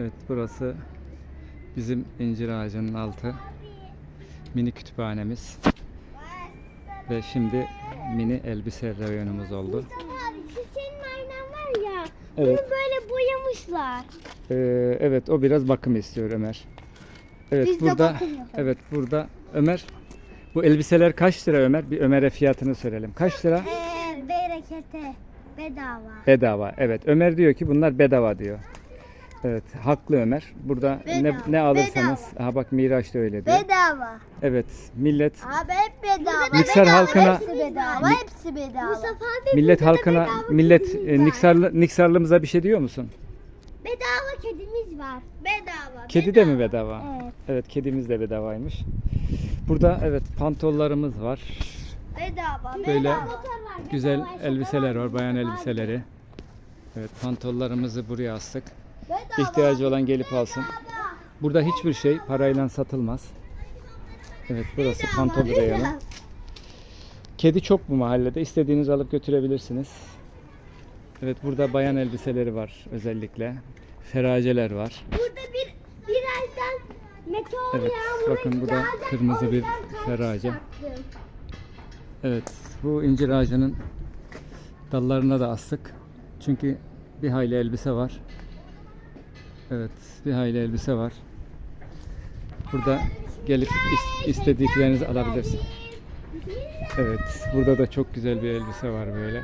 Evet burası bizim incir ağacının altı. Mini kütüphanemiz. Ve şimdi mini elbise reyonumuz oldu. Senin aynan var ya. Evet. Bunu böyle boyamışlar. Ee, evet o biraz bakım istiyor Ömer. Evet Biz de burada bakım yapalım. evet burada Ömer bu elbiseler kaç lira Ömer? Bir Ömer'e fiyatını söyleyelim. Kaç lira? Ee, berekete bedava. Bedava. Evet. Ömer diyor ki bunlar bedava diyor. Evet, haklı Ömer. Burada ne Bedava, ne alırsanız, aha bak Miraç da öyle diyor. Bedava. Evet, millet Abi hep bedava. Niksar halkına- Hepsi bedava. Mi- Hepsi bedava. Mustafa abi millet burada da halkına bedava millet kedimiz e, var. Niksarlı Niksarlımıza bir şey diyor musun? Bedava kedimiz var. Bedava. Kedi de mi bedava? Evet. Evet, kedimiz de bedavaymış. Burada evet pantollarımız var. Bedava. Böyle bedava. Güzel Bedava, elbiseler var, bayan bedava. elbiseleri. Evet, pantollarımızı buraya astık. İhtiyacı olan gelip alsın. Burada hiçbir şey parayla satılmaz. Evet, burası pantol reyonu. Kedi çok bu mahallede. İstediğinizi alıp götürebilirsiniz. Evet burada bayan elbiseleri var özellikle. Feraceler var. Burada bir birazdan meteor Evet, yağmuru bakın bu da kırmızı bir ferace. Evet bu incir ağacının dallarına da astık. Çünkü bir hayli elbise var. Evet bir hayli elbise var. Burada gelip is- istediklerinizi alabilirsiniz. Evet burada da çok güzel bir elbise var böyle.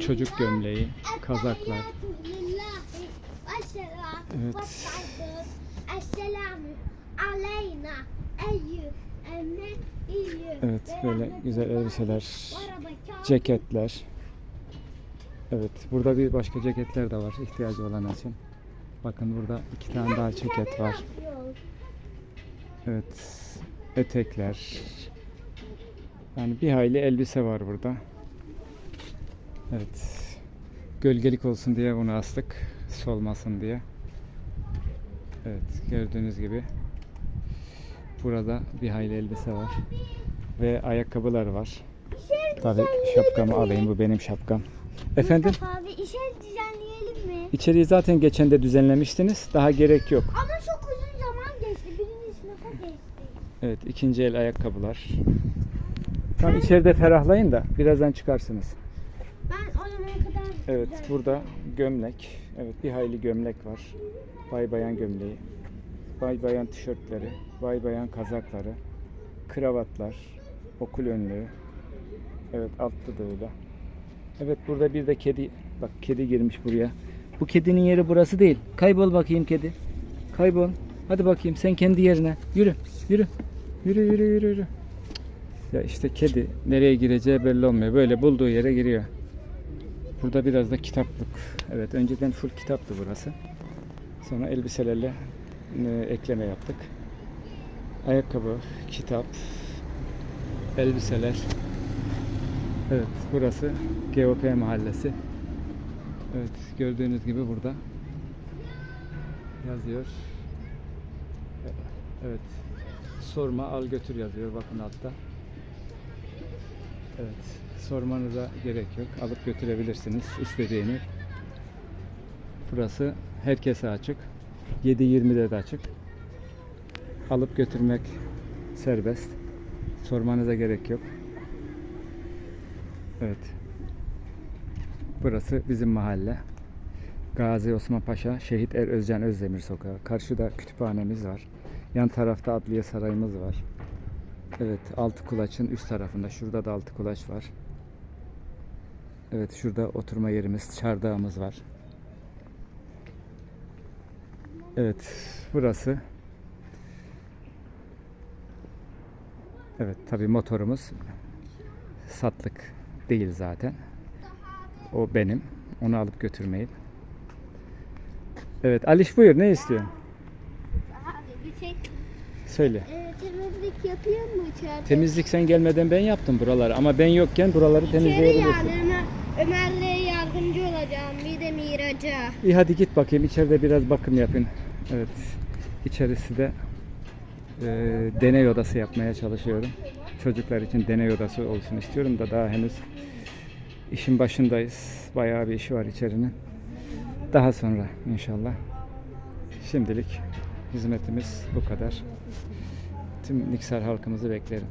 Çocuk gömleği, kazaklar. Evet. Evet böyle güzel elbiseler, ceketler. Evet burada bir başka ceketler de var ihtiyacı olan için. Bakın burada iki tane daha ceket var. Evet etekler. Yani bir hayli elbise var burada. Evet. Gölgelik olsun diye bunu astık. Solmasın diye. Evet gördüğünüz gibi burada bir hayli elbise var. Ve ayakkabılar var. Tabii şapkamı alayım bu benim şapkam. Efendim Mustafa abi işe düzenleyelim mi? içeriği zaten geçen de düzenlemiştiniz. Daha gerek yok. Ama çok uzun zaman geçti. Birinci sınıfa geçti. Evet ikinci el ayakkabılar. Tam içeride ferahlayın da birazdan çıkarsınız. Ben o zamana kadar Evet burada gömlek. Evet bir hayli gömlek var. Bay bayan gömleği. Bay bayan tişörtleri. Bay bayan kazakları. Kravatlar. Okul önlüğü. Evet altta da öyle. Evet burada bir de kedi. Bak kedi girmiş buraya. Bu kedinin yeri burası değil. Kaybol bakayım kedi. Kaybol. Hadi bakayım sen kendi yerine. Yürü. Yürü. Yürü yürü yürü yürü. Ya işte kedi nereye gireceği belli olmuyor. Böyle bulduğu yere giriyor. Burada biraz da kitaplık. Evet önceden full kitaptı burası. Sonra elbiselerle e, ekleme yaptık. Ayakkabı, kitap, elbiseler. Evet burası GOP mahallesi. Evet gördüğünüz gibi burada yazıyor. Evet. Sorma al götür yazıyor bakın altta. Evet. Sormanıza gerek yok. Alıp götürebilirsiniz istediğini. Burası herkese açık. 7.20'de de açık. Alıp götürmek serbest. Sormanıza gerek yok. Evet. Burası bizim mahalle. Gazi Osman Paşa, Şehit Er Özcan Özdemir Sokağı. Karşıda kütüphanemiz var. Yan tarafta Adliye Sarayımız var. Evet, altı kulaçın üst tarafında. Şurada da altı kulaç var. Evet, şurada oturma yerimiz, çardağımız var. Evet, burası. Evet, tabii motorumuz satlık değil zaten. O benim. Onu alıp götürmeyin. Evet, Aliş buyur. Ne istiyorsun? Abi bir şey Söyle. e, temizlik yapıyor mu içeride? Temizlik sen gelmeden ben yaptım buraları ama ben yokken buraları İçeri temizleyebilirsin. yani Ömer, Ömer'le yardımcı olacağım. Bir de Miraç'a. İyi hadi git bakayım içeride biraz bakım yapın. Evet. İçerisi de e, deney odası yapmaya çalışıyorum çocuklar için deney odası olsun istiyorum da daha henüz işin başındayız. Bayağı bir işi var içerinin. Daha sonra inşallah. Şimdilik hizmetimiz bu kadar. Tüm Niksar halkımızı beklerim.